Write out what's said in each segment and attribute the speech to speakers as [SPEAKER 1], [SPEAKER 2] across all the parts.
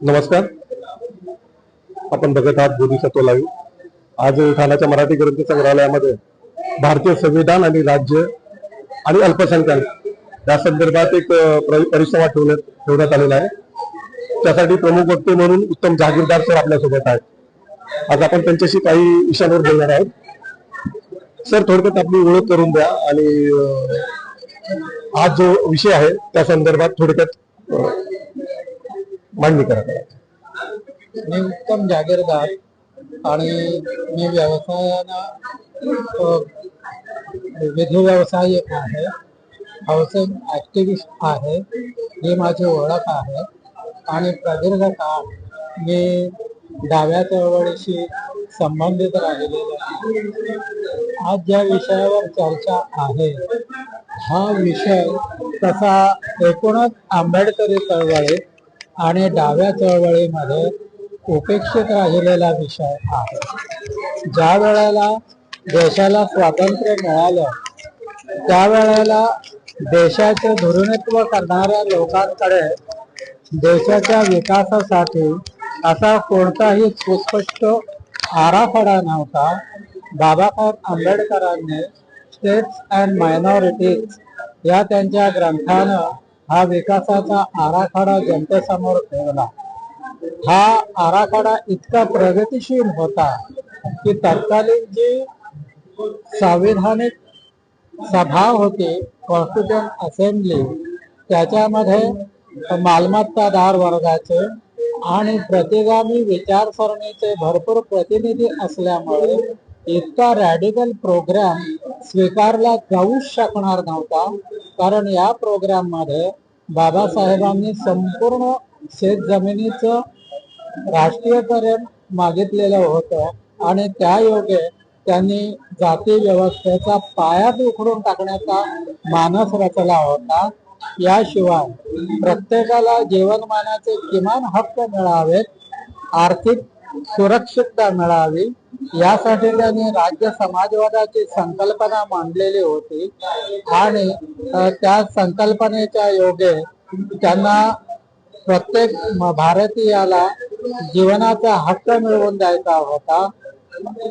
[SPEAKER 1] नमस्कार. आपण बघत आहात बोधिसत्व लाईव्ह. आज ठाण्याच्या मराठी ग्रंथ संग्रहालयामध्ये भारतीय संविधान आणि राज्य आणि अल्पसंख्याक या संदर्भात एक परिसंवाद ठेवण्यात ठेवण्यात आलेला आहे. त्यासाठी प्रमुख वक्ते म्हणून उत्तम जहागीरदार सर आपल्यासोबत आहेत. आज आपण त्यांच्याशी काही विषयांवर बोलणार आहोत. सर थोडक्यात आपली ओळख करून द्या आणि आज जो विषय आहे त्या संदर्भात थोडक्यात मांडणी करत आहे.
[SPEAKER 2] मी उत्तम जागीरदार आणि मी व्यवसायाला विधी विविध व्यवसायिक आहे. हाऊसिंग ॲक्टिव्हिस्ट आहे. ही माझी ओळख आहे. आणि प्रदीर्घ काळ मी डाव्या चळवळीशी संबंधित राहिलेलो आहे. आज ज्या विषयावर चर्चा आहे हा विषय तसा एकूणच आंबेडकरी चळवळीत आणि डाव्या चळवळीमध्ये उपेक्षित राहिलेला विषय आहे ज्या वेळेला देशाला स्वातंत्र्य मिळालं त्यावेळेला देशाचे धुरणत्व करणाऱ्या लोकांकडे देशाच्या विकासासाठी असा कोणताही सुस्पष्ट आराखडा नव्हता. बाबासाहेब आंबेडकरांनी स्टेट्स अँड मायनॉरिटीज या त्यांच्या ग्रंथानं हा विकासाचा आराखडा जनतेसमोर ठेवला. हा आराखडा इतका प्रगतिशील होता की तत्कालीन जी संविधानिक सभा होती कॉन्स्टिट्युशन असेंब्ली त्याच्यामध्ये मालमत्तादार वर्गाचे आणि प्रतिगामी विचारसरणीचे भरपूर प्रतिनिधी असल्यामुळे इतका रॅडिकल प्रोग्राम स्वीकारला जाऊच शकणार नव्हता. कारण या प्रोग्राममध्ये बाबासाहेबांनी संपूर्ण शेत जमिनीचं राष्ट्रीयकरण मागितलेलं होतं आणि त्या योगे त्यांनी जाती व्यवस्थेचा पायाच उखडून टाकण्याचा मानस रचला होता. याशिवाय प्रत्येकाला जीवनमानाचे किमान हक्क मिळावेत. आर्थिक सुरक्षितता मिळावी यासाठी त्यांनी राज्य समाजवादाची संकल्पना मांडलेली होती. आणि त्या संकल्पनेच्या योगे त्यांना प्रत्येक भारतीयाला जीवनाचा हक्क मिळवून द्यायचा होता.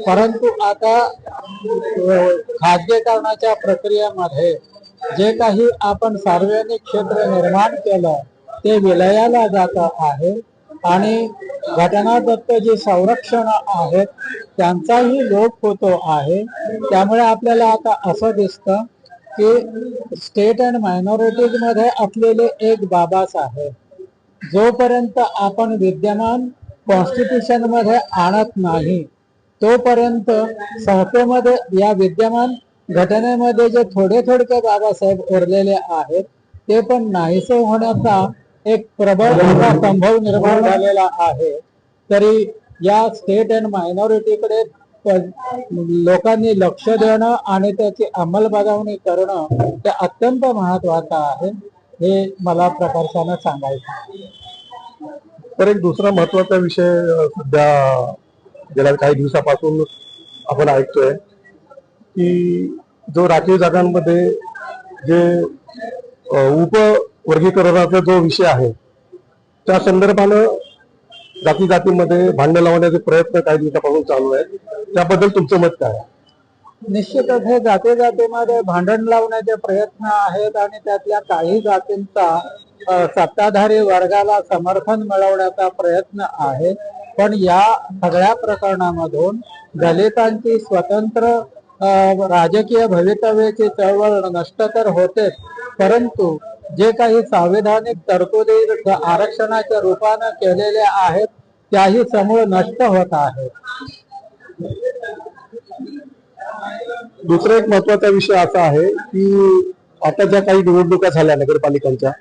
[SPEAKER 2] परंतु आता खाजगीकरणाच्या प्रक्रियेमध्ये जे काही आपण सार्वजनिक क्षेत्र निर्माण केलं ते विलयाला जात आहे. आणि घटनादत्त जे संरक्षण आहेत त्यांचाही लोप होतो आहे. त्यामुळे आपल्याला आता असं दिसतं की स्टेट अँड मायनॉरिटीजमध्ये असलेले एक बाबासाहेब जोपर्यंत आपण विद्यमान कॉन्स्टिट्यूशनमध्ये आणत नाही तोपर्यंत संस्थेमध्ये या विद्यमान घटनेमध्ये जे थोडे थोडके बाबासाहेब उरलेले आहेत ते पण नाहीसे होण्याचा एक प्रबळ असा संभव निर्माण झालेला आहे तरी या स्टेट अँड मायनॉरिटीकडे लोकांनी लक्ष देणं आणि त्याची अंमलबजावणी करणं ते अत्यंत महत्वाचं आहे हे मला प्रकर्षानं सांगायचं.
[SPEAKER 1] तर एक दुसरा महत्त्वाचा विषय सध्या गेल्या काही दिवसापासून आपण ऐकतोय की जो राखीव जागांमध्ये जे अ, वर्गीकरणाचा जो विषय आहे त्या संदर्भानं जाती जातीमध्ये भांडण लावण्याचे प्रयत्न काही दिवसापासून चालू आहेत. त्याबद्दल तुमचं मत काय
[SPEAKER 2] निश्चितच हे जाते जातीमध्ये भांडण लावण्याचे प्रयत्न आहेत आणि त्यातल्या काही जातींचा सत्ताधारी वर्गाला समर्थन मिळवण्याचा प्रयत्न आहे. पण या सगळ्या प्रकरणामधून दलितांची स्वतंत्र राजकीय भवितव्याची चळवळ नष्ट तर होतेच परंतु जे काही संविधानिक तरतुदी आरक्षणाच्या रूपानं केलेल्या आहेत त्याही समूळ नष्ट होत आहेत
[SPEAKER 1] दुसरा एक महत्त्वाचा विषय असा आहे की आता ज्या काही निवडणुका झाल्या नगरपालिकांच्या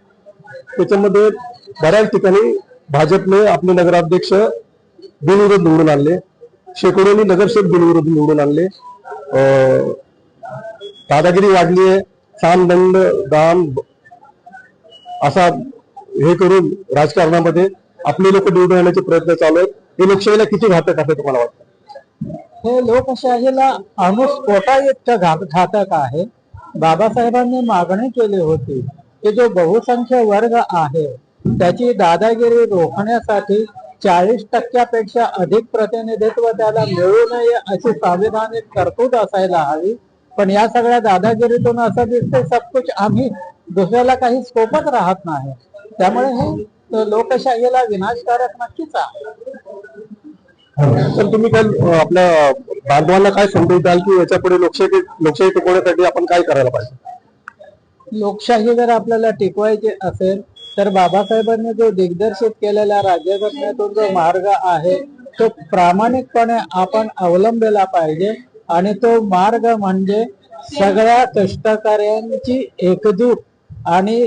[SPEAKER 1] त्याच्यामध्ये बऱ्याच ठिकाणी भाजपने आपले नगराध्यक्ष बिनविरोध निवडून आणले शेकडोनी नगरसेवक बिनविरोध निवडून आणले. अं, दादागिरी वाढली आहे साम दंड दाम असा हे करून राजकारणामध्ये आपले लोक निवडून आणण्याचे प्रयत्न चालू आहेत. हे लोकशाहीला किती घातक असं तुम्हाला वाटतं?
[SPEAKER 2] हे लोकशाहीला अनुस्फोटा इतकं घात घातक आहे. बाबासाहेबांनी मागणी केली होती की जो बहुसंख्य वर्ग आहे त्याची दादागिरी रोखण्यासाठी चाळीस टक्क्यापेक्षा अधिक प्रतिनिधित्व त्याला मिळू नये अशी संविधानिक तरतूद असायला हवी. पण या सगळ्या दादागिरीतून असं दिसतंय सब कुछ आम्ही दुसऱ्याला काही स्कोपच राहत नाही. त्यामुळे हे लोकशाहीला विनाशकारक नक्कीच आहे.
[SPEAKER 1] तर तुम्ही काय अं, आपल्या बांधवांना काय संदेश द्याल की याच्यापुढे लोकशाही लोकशाही टिकवण्यासाठी आपण काय करायला पाहिजे?
[SPEAKER 2] लोकशाही जर आपल्याला टिकवायची असेल तर बाबासाहेबांनी जो दिग्दर्शित केलेला राज्यघटनेतून जो मार्ग आहे तो प्रामाणिकपणे आपण अवलंबला पाहिजे. आणि तो मार्ग म्हणजे सगळ्या कष्टकऱ्यांची एकजूट आणि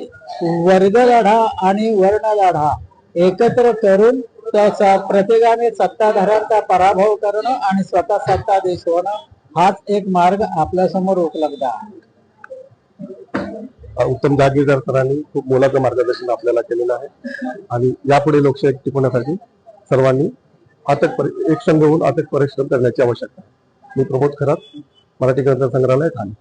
[SPEAKER 2] वर्ग आणि वर्ण एकत्र करून तो प्रत्येकाने सत्ताधाऱ्यांचा पराभव करणं आणि स्वतः सत्ताधीश होणं हाच एक मार्ग आपल्यासमोर उपलब्ध आहे.
[SPEAKER 1] उत्तम जागीरदार सरांनी खूप मोलाचं मार्गदर्शन आपल्याला केलेलं आहे. आणि यापुढे लोकशाही टिकवण्यासाठी सर्वांनी अथक एक संघ होऊन अथक परिश्रम करण्याची आवश्यकता मी प्रमोद खरात मराठी ग्रंथ संग्रहालय ठाणे.